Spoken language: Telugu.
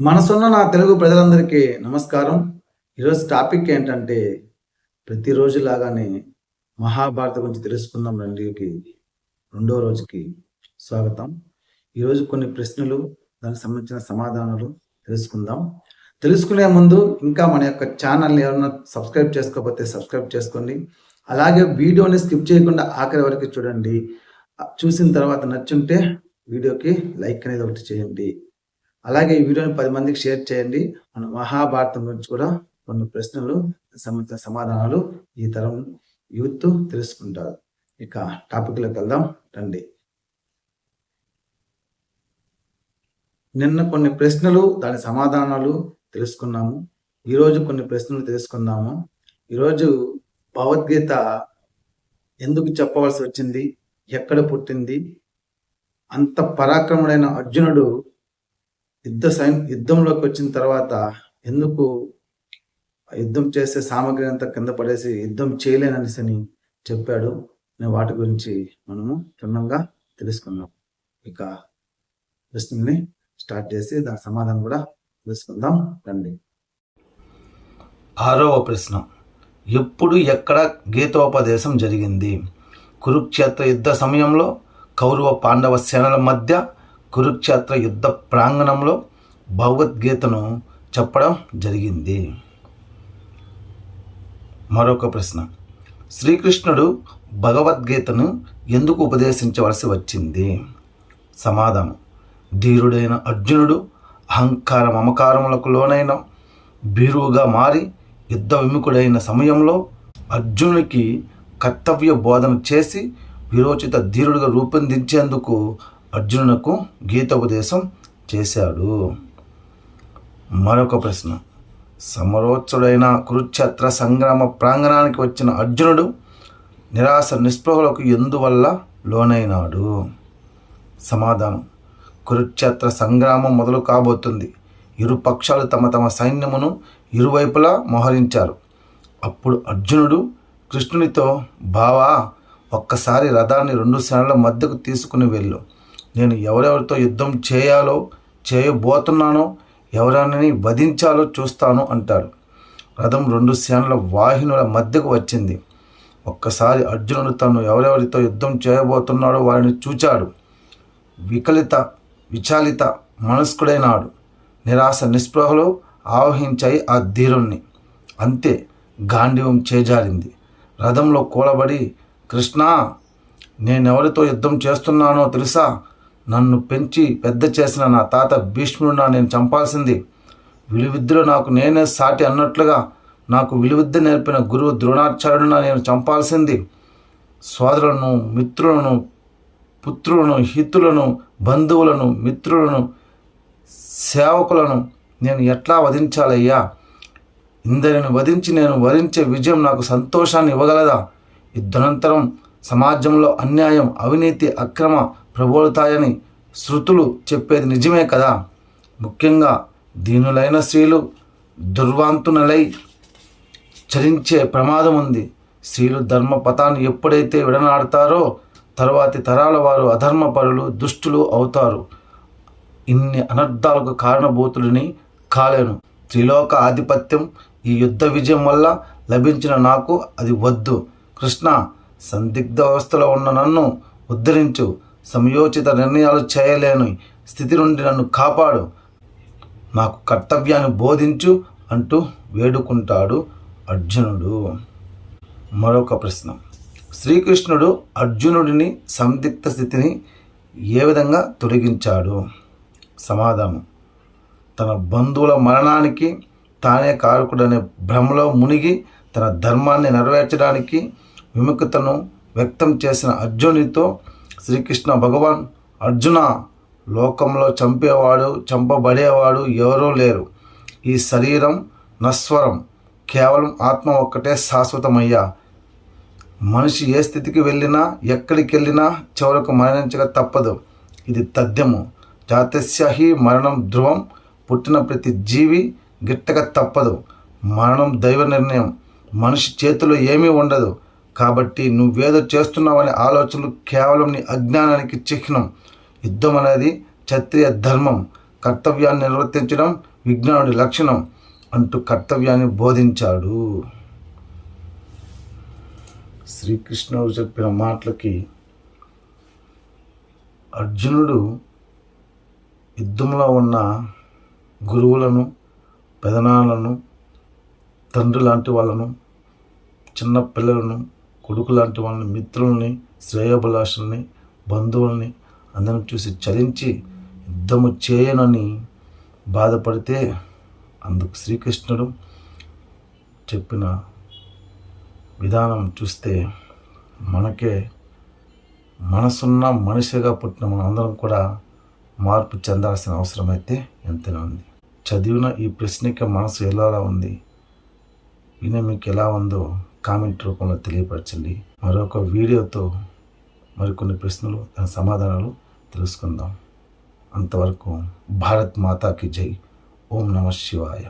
మనసున్న నా తెలుగు ప్రజలందరికీ నమస్కారం. ఈరోజు టాపిక్ ఏంటంటే ప్రతిరోజు లాగానే మహాభారత గురించి తెలుసుకుందాం రండికి. రెండో రోజుకి స్వాగతం. ఈరోజు కొన్ని ప్రశ్నలు దానికి సంబంధించిన సమాధానాలు తెలుసుకుందాం. తెలుసుకునే ముందు ఇంకా మన యొక్క ఛానల్ని ఎవరైనా సబ్స్క్రైబ్ చేసుకోకపోతే సబ్స్క్రైబ్ చేసుకోండి. అలాగే వీడియోని స్కిప్ చేయకుండా ఆఖరి వరకు చూడండి. చూసిన తర్వాత నచ్చుంటే వీడియోకి లైక్ అనేది ఒకటి చేయండి. అలాగే ఈ వీడియోని పది మందికి షేర్ చేయండి. మన మహాభారతం గురించి కూడా కొన్ని ప్రశ్నలు సంబంధించిన సమాధానాలు ఈ తరం యూత్ తెలుసుకుంటారు. ఇక టాపిక్లోకి వెళ్దాం. రండి. నిన్న కొన్ని ప్రశ్నలు దాని సమాధానాలు తెలుసుకున్నాము. ఈరోజు కొన్ని ప్రశ్నలు తెలుసుకుందాము. ఈరోజు భగవద్గీత ఎందుకు చెప్పవలసి వచ్చింది? ఎక్కడ పుట్టింది? అంత పరాక్రముడైన అర్జునుడు యుద్ధ సైన్ యుద్ధంలోకి వచ్చిన తర్వాత ఎందుకు యుద్ధం చేసే సామగ్రి అంతా కింద పడేసి యుద్ధం చేయలేననేసి అని చెప్పాడు అనే వాటి గురించి మనము క్షుణ్ణంగా తెలుసుకుందాం. ఇక ప్రశ్నల్ని స్టార్ట్ చేసి దాని సమాధానం కూడా తెలుసుకుందాం. రండి. ఆరవ ప్రశ్న. ఎప్పుడు ఎక్కడ గీతోపదేశం జరిగింది? కురుక్షేత్ర యుద్ధ సమయంలో కౌరవ పాండవ సేనల మధ్య కురుక్షేత్ర యుద్ధ ప్రాంగణంలో భగవద్గీతను చెప్పడం జరిగింది. మరొక ప్రశ్న. శ్రీకృష్ణుడు భగవద్గీతను ఎందుకు ఉపదేశించవలసి వచ్చింది? సమాధానం. ధీరుడైన అర్జునుడు అహంకార మమకారములకు లోనైన బీరువుగా మారి యుద్ధ విముఖుడైన సమయంలో అర్జునుడికి కర్తవ్య బోధన చేసి విరోచిత ధీరుడుగా రూపొందించేందుకు అర్జునునకు గీతోపదేశం చేశాడు. మరొక ప్రశ్న. సమరోత్సుడైన కురుక్షేత్ర సంగ్రామ ప్రాంగణానికి వచ్చిన అర్జునుడు నిరాశ నిస్పృహలకు ఎందువల్ల లోనైనాడు? సమాధానం. కురుక్షేత్ర సంగ్రామం మొదలు కాబోతుంది. ఇరు పక్షాలు తమ తమ సైన్యమును ఇరువైపులా మోహరించారు. అప్పుడు అర్జునుడు కృష్ణునితో బావా ఒక్కసారి రథాన్ని రెండు సేనల మధ్యకు తీసుకుని వెళ్ళు. నేను ఎవరెవరితో యుద్ధం చేయాలో చేయబోతున్నానో ఎవరైనా వధించాలో చూస్తాను అంటాడు. రథం రెండు సేనల వాహినుల మధ్యకు వచ్చింది. ఒక్కసారి అర్జునుడు తను ఎవరెవరితో యుద్ధం చేయబోతున్నాడో వారిని చూచాడు. వికలిత విచాలిత మనస్కుడైనాడు. నిరాశ నిస్పృహలో ఆవహించాయి ఆ ధీరుణ్ణి. అంతే గాంధీవం చేజారింది. రథంలో కూలబడి కృష్ణ నేనెవరితో యుద్ధం చేస్తున్నానో తెలుసా? నన్ను పెంచి పెద్ద చేసిన నా తాత భీష్ముడునా నేను చంపాల్సింది. విలువిద్యలో నాకు నేనే సాటి అన్నట్లుగా నాకు విలువిద్య నేర్పిన గురువు ద్రోణాచార్యుడునా నేను చంపాల్సింది. సోదరులను మిత్రులను పుత్రులను హితులను బంధువులను మిత్రులను సేవకులను నేను ఎట్లా వధించాలయ్యా? ఇందరిని వధించి నేను వరించే విజయం నాకు సంతోషాన్ని ఇవ్వగలదా? యుద్ధనంతరం సమాజంలో అన్యాయం అవినీతి అక్రమ ప్రబోలుతాయని శృతులు చెప్పేది నిజమే కదా? ముఖ్యంగా దీనులైన స్త్రీలు దుర్వాంతునలై చరించే ప్రమాదం ఉంది. స్త్రీలు ధర్మ పథాన్ని ఎప్పుడైతే విడనాడతారో తర్వాతి తరాల వారు అధర్మపరులు దుష్టులు అవుతారు. ఇన్ని అనర్థాలకు కారణభూతులని కాలేను. త్రిలోక ఆధిపత్యం ఈ యుద్ధ విజయం వల్ల లభించిన నాకు అది వద్దు. కృష్ణ సందిగ్ధ అవస్థలో ఉన్న నన్ను ఉద్ధరించు. సమయోచిత నిర్ణయాలు చేయలేని స్థితి నుండి నన్ను కాపాడు. నాకు కర్తవ్యాన్ని బోధించు అంటూ వేడుకుంటాడు అర్జునుడు. మరొక ప్రశ్న. శ్రీకృష్ణుడు అర్జునుడిని సందిగ్ధ స్థితిని ఏ విధంగా తొలగించాడు? సమాధానం. తన బంధువుల మరణానికి తానే కారకుడనే భ్రమలో మునిగి తన ధర్మాన్ని నెరవేర్చడానికి విముఖతను వ్యక్తం చేసిన అర్జునితో శ్రీకృష్ణ భగవాన్ అర్జున లోకంలో చంపేవాడు చంపబడేవాడు ఎవరూ లేరు. ఈ శరీరం నస్వరం కేవలం ఆత్మ ఒక్కటే శాశ్వతమయ్యా. మనిషి ఏ స్థితికి వెళ్ళినా ఎక్కడికి వెళ్ళినా చివరకు మరణించక తప్పదు. ఇది తథ్యము. జాతస్య హి మరణం ధ్రువం. పుట్టిన ప్రతి జీవి గిట్టక తప్పదు. మరణం దైవ నిర్ణయం. మనిషి చేతిలో ఏమీ ఉండదు. కాబట్టి నువ్వేదో చేస్తున్నావనే ఆలోచనలు కేవలం నీ అజ్ఞానానికి చిహ్నం. యుద్ధం అనేది క్షత్రియ ధర్మం. కర్తవ్యాన్ని నిర్వర్తించడం విజ్ఞానుడి లక్షణం అంటూ కర్తవ్యాన్ని బోధించాడు. శ్రీకృష్ణుడు చెప్పిన మాటలకి అర్జునుడు యుద్ధంలో ఉన్న గురువులను పెదనాలను తండ్రి లాంటి వాళ్ళను చిన్న పిల్లలను కొడుకు లాంటి వాళ్ళని మిత్రుల్ని శ్రేయోభిలాషుల్ని బంధువుల్ని అందరం చూసి చలించి యుద్ధము చేయనని బాధపడితే అందుకు శ్రీకృష్ణుడు చెప్పిన విధానం చూస్తే మనకే మనసున్న మనిషిగా పుట్టిన మనందరం కూడా మార్పు చెందాల్సిన అవసరం అయితే ఎంతైనా ఉంది. చదివిన ఈ ప్రశ్నకి మనసు ఎలా ఉంది? వినే మీకు ఎలా ఉందో కామెంట్ రూపంలో తెలియపరచండి. మరొక వీడియోతో మరికొన్ని ప్రశ్నలు దాని సమాధానాలు తెలుసుకుందాం. అంతవరకు భారత్ మాతాకి జై. ఓం నమ శివాయ.